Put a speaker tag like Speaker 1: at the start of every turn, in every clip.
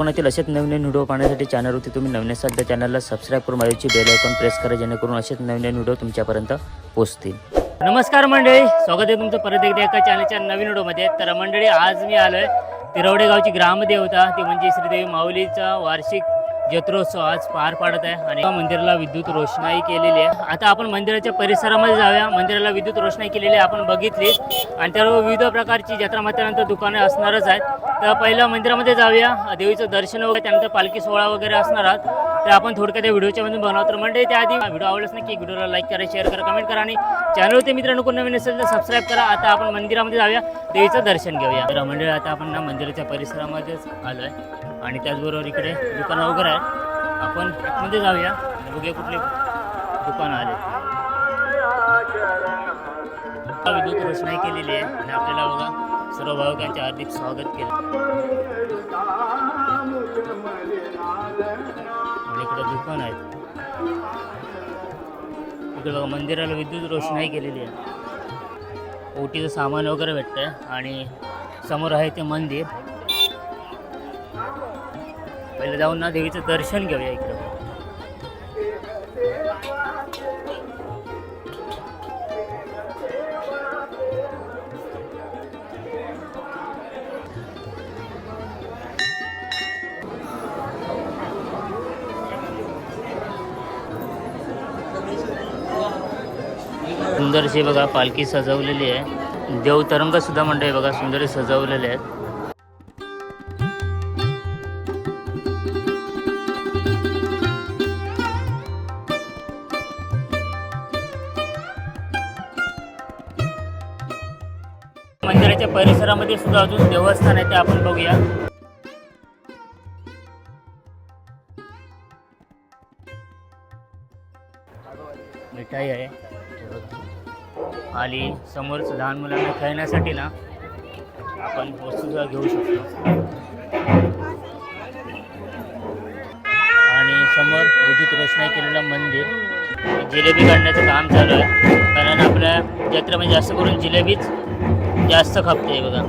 Speaker 1: कोकणातील असेच नवीन व्हिडिओ पाहण्यासाठी चॅनलवरती तुम्ही नवीन असाल तर चॅनलला सबस्क्राईब करून माझ्याची बेल आयकॉन प्रेस करा जेणेकरून असेच नवीन व्हिडिओ तुमच्यापर्यंत पोहोचतील. नमस्कार मंडळी स्वागत आहे तुमचं परत एकदा एका चॅनलच्या नवीन व्हिडिओमध्ये. तर मंडळी आज मी आलोय तिरवडे गावची ग्रामदेवता ती म्हणजे श्रीदेवी माऊलीचा वार्षिक जत्रोत्सव आज पार पाडत आहे आणि मंदिराला विद्युत रोषणाई केलेली आहे. आता आपण मंदिराच्या परिसरामध्ये जाऊया. मंदिराला विद्युत रोषणाई केलेली आहे. आपण बघितली. आणि त्यावर विविध प्रकारची जत्रा मात्यानंतर दुकाने असणारच आहेत. तर पहिलं मंदिरामध्ये जाऊया. देवीचं दर्शन वगैरे त्यानंतर पालखी सोहळा वगैरे असणार आहात. तर आपण थोडक्यात त्या व्हिडिओच्या मध्ये बनवतो तर म्हणजे त्याआधी व्हिडिओ आवडलाच नक्की व्हिडिओला लाईक करा शेअर करा कमेंट करा आणि चॅनलवरती मित्रांनो कोण नवीन असेल तर सबस्क्राईब करा. आता आपण मंदिरामध्ये जाऊया. देवीचं दर्शन घेऊया. तर आता आपण ना मंदिराच्या परिसरामध्येच आलो आहे आणि त्याचबरोबर इकडे दुकानं वगैरे आहेत आपण आतमध्ये जाऊया बघूया कुठले दुकानं आले विद्युत रोषणाई केलेली आहे आणि आपल्याला बघा सर्व भाविकांचे हार्दिक स्वागत केलं. आणि इकडे दुकान आहेत इकडे बघा मंदिराला विद्युत रोषणाई केलेली आहे. ओटीचं सामान वगैरे भेटतंय आणि समोर आहे ते मंदिर. पहिले जाऊन ना देवीचं दर्शन घेऊया इकडं. सुंदरशी बघा पालखी सजवलेली आहे. देव तरंग सुद्धा मंडळी बघा सुंदर सजवलेले आहेत. मंदिराच्या परिसरामध्ये सुद्धा अजून देवस्थान आहे ते आपण बघूया. मिठाई आहे? आणि समोरच लहान मुलांना खेळण्यासाठी ना आपण वस्तू घेऊ शकतो. आणि समोर विद्युत रोषणाई केलेलं मंदिर. जिलेबी काढण्याचं काम चालू आहे. कारण आपल्या जत्रेमध्ये जास्त करून जिलेबीच जास्त खपते बघा.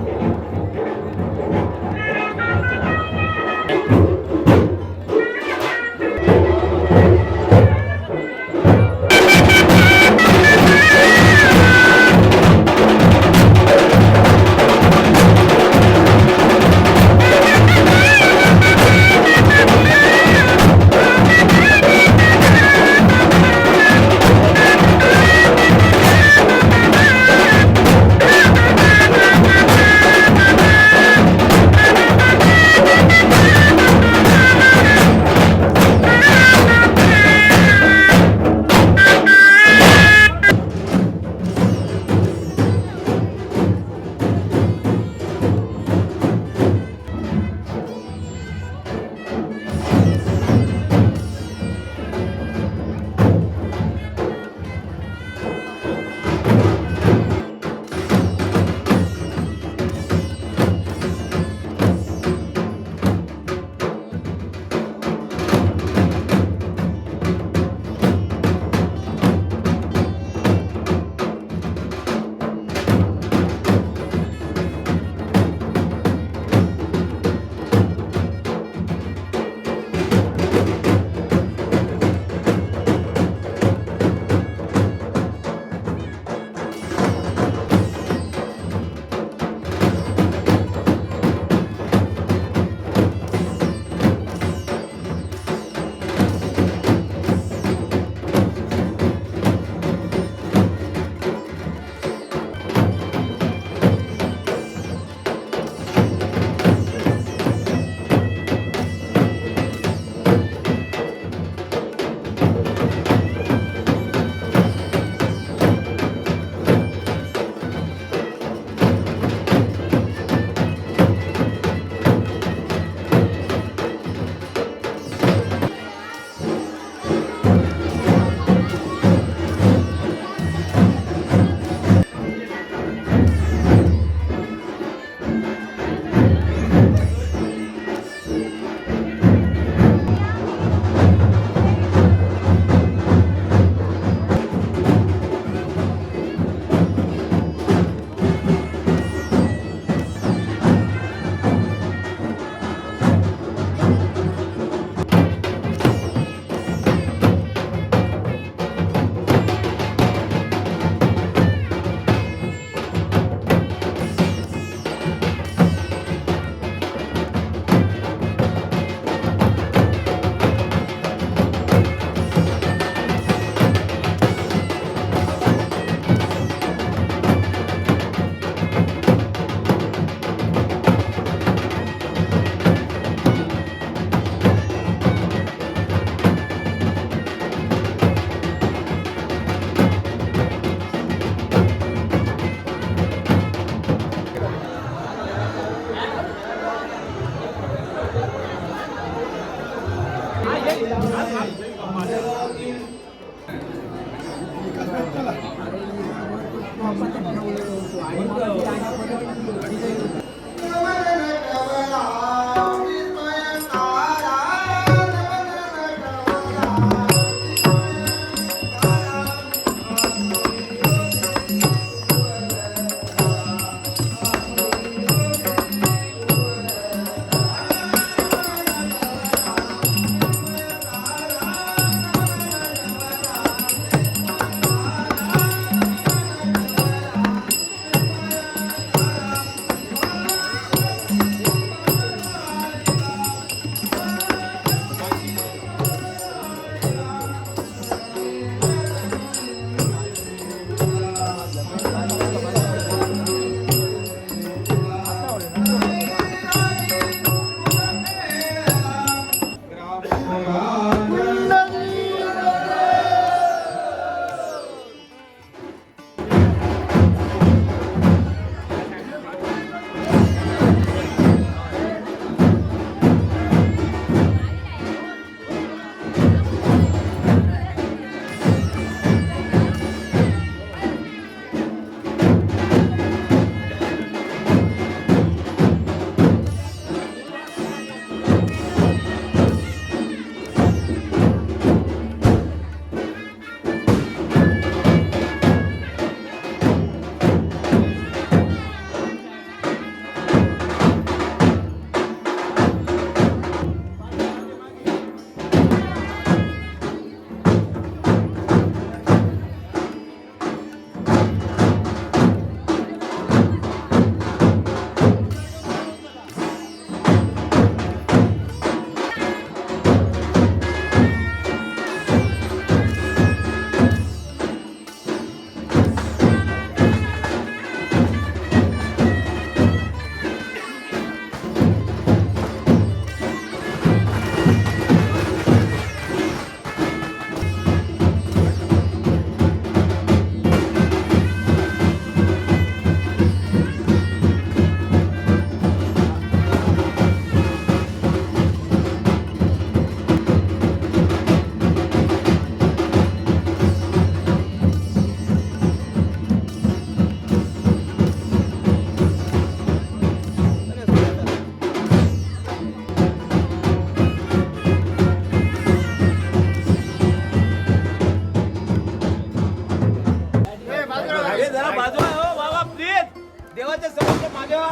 Speaker 2: देवाच्या समोर मागेवा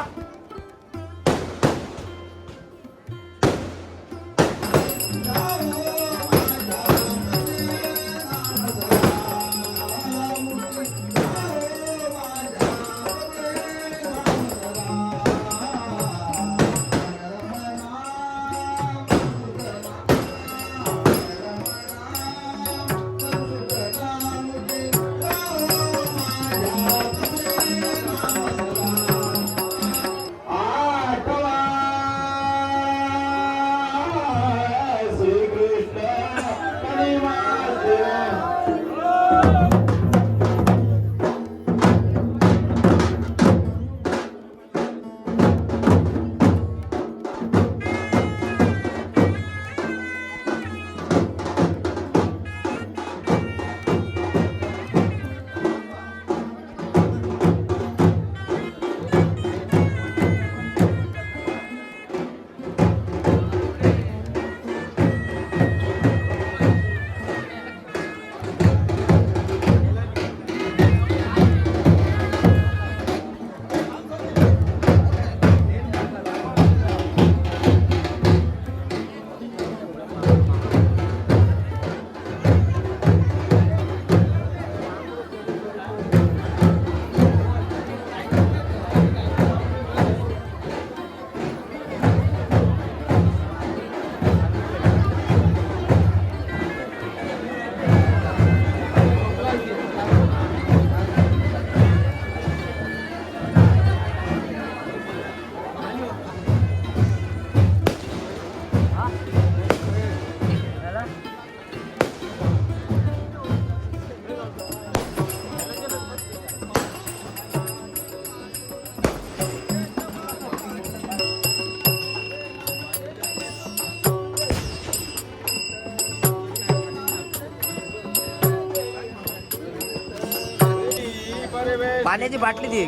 Speaker 2: पाण्याची बाटली ती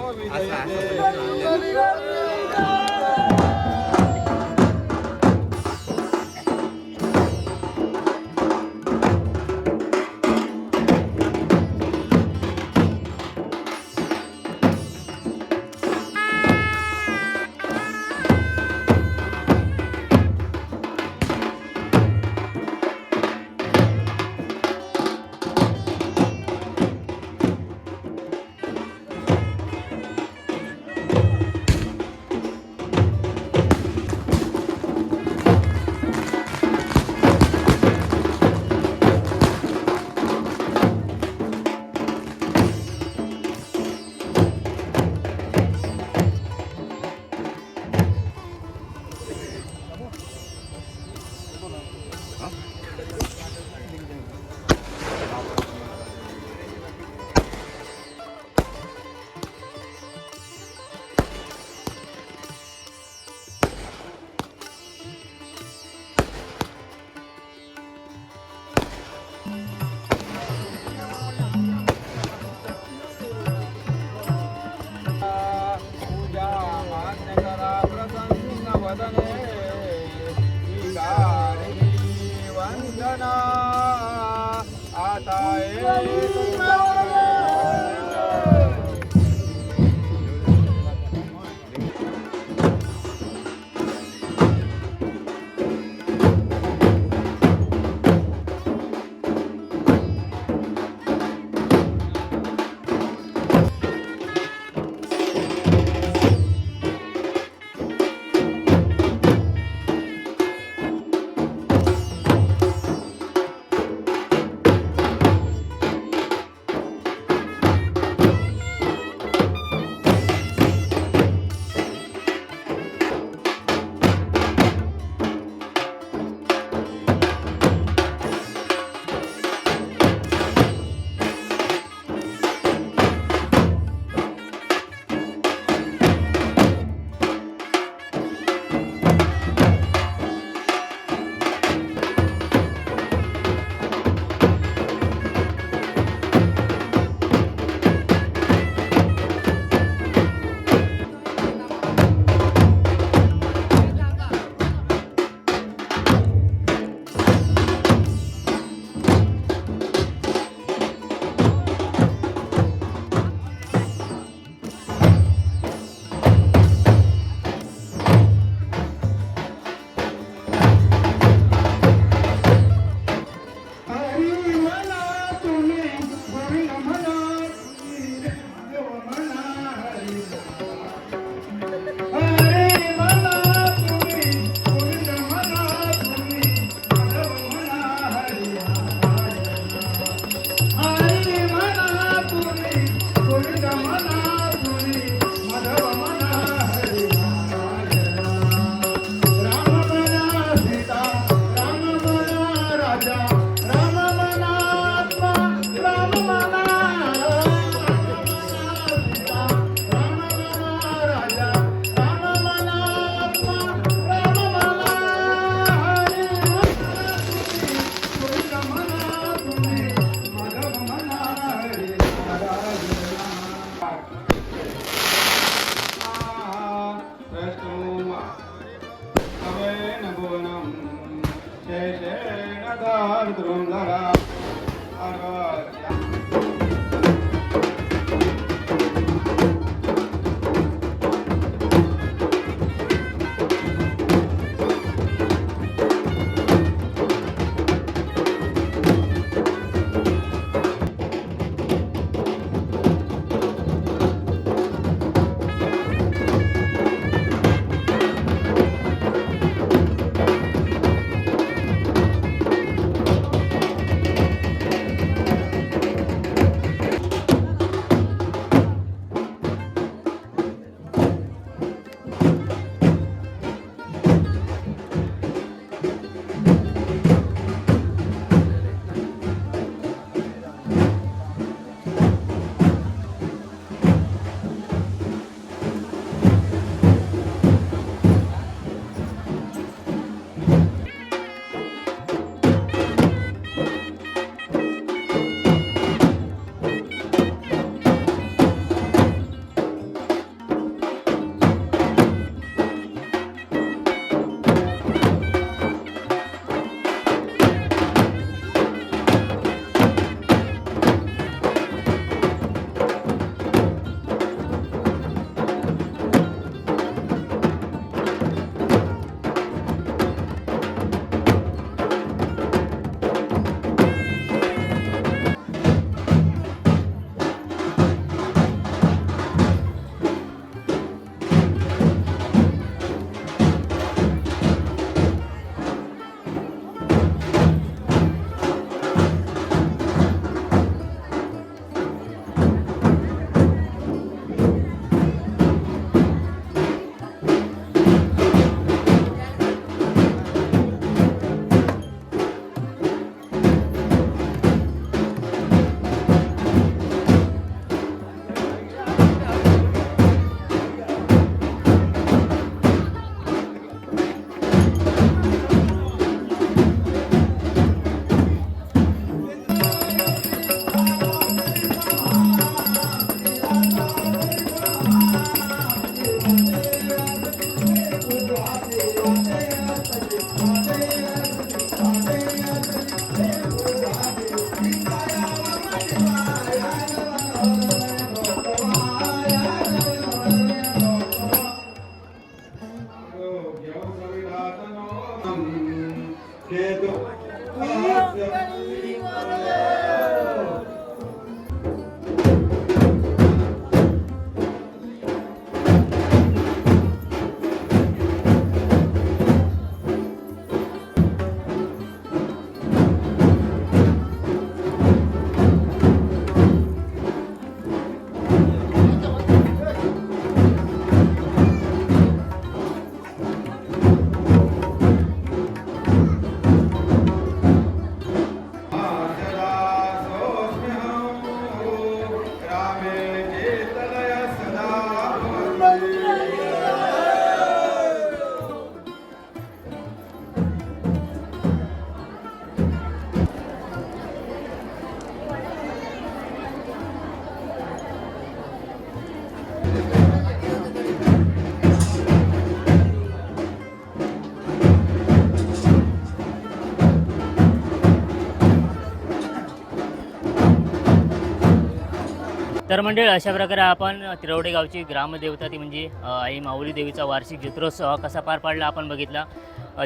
Speaker 1: तर मंडळ अशा प्रकारे आपण तिरवडे गावची ग्रामदेवता ती म्हणजे आई माऊली देवीचा वार्षिक जत्रोत्सव कसा पार पाडला आपण बघितला.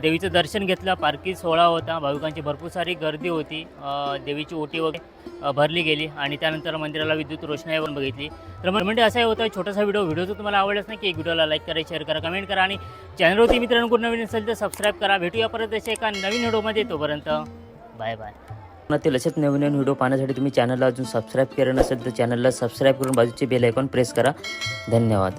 Speaker 1: देवीचं दर्शन घेतलं पालखी सोहळा होता भाविकांची भरपूर सारी गर्दी होती. देवीची ओटी वगैरे भरली गेली आणि त्यानंतर मंदिराला विद्युत रोषणाई पण बघितली. तर मग म्हणजे असा होतं छोटासा व्हिडिओ. व्हिडिओ जर तुम्हाला आवडलाच नाही की एक व्हिडिओला लाईक करा शेअर करा कमेंट करा आणि चॅनलवरती मित्रांकडून नवीन असेल तर सबस्क्राईब करा. भेटूया परत अशा एका नवीन व्हिडिओमध्ये. तोपर्यंत बाय बाय. पुन्हा असेच नवीन नवीन व्हिडिओ पाहण्यासाठी तुम्ही चॅनलला अजून सबस्क्राईब केलं नसेल तर चॅनलला सबस्क्राईब करून बाजूचे बेल आयकॉन प्रेस करा. धन्यवाद.